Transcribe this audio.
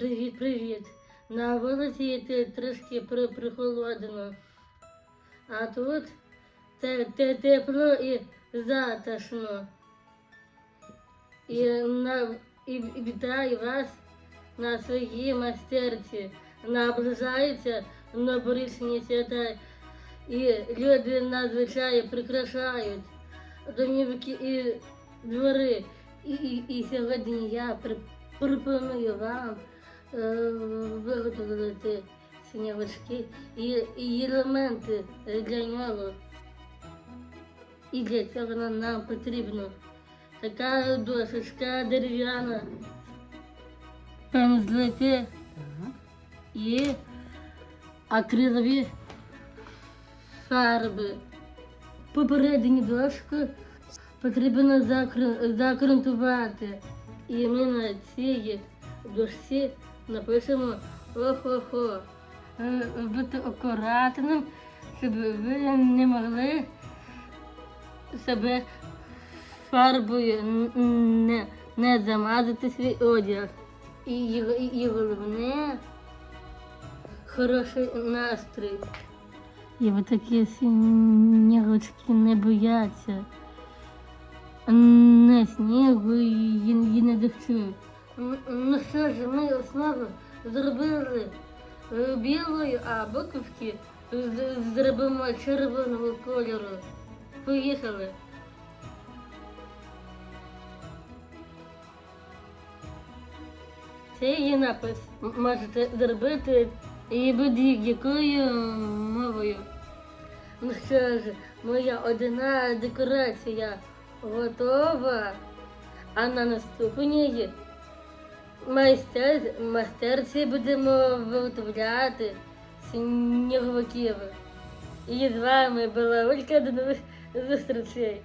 Привіт, привіт. На вулиці ти трошки при- прохолодно. А тут те, те, тепло і затишно. І, на, і, вітаю вас на своїй майстерці. Наближаються новорічні свята. І люди надзвичайно прикрашають домівки і двори. І, і, і сьогодні я пропоную вам виготовити синявички і, і елементи для нього. І для цього нам, потрібно така дошечка дерев'яна, пензлики і акрилові фарби. Попередню дошку потрібно закру- закрутувати. І ми на цій дошці напишемо охо-хо. Е, Бути акуратним, щоб ви не могли себе фарбою не, не замазати свій одяг. І, і, і головне хороший настрій. І ви такі снігочки не бояться. Не снігу і, і не дощу. Ну що ж, ми основу зробили е, білою, а буковки зробимо червоного кольору. Поїхали. Це є напис. Можете зробити і будь-якою мовою. Ну що ж, моя одна декорація готова, а на наступній майстер, майстерці будемо виготовляти сніговиків. І з вами була Олька до нових зустрічей.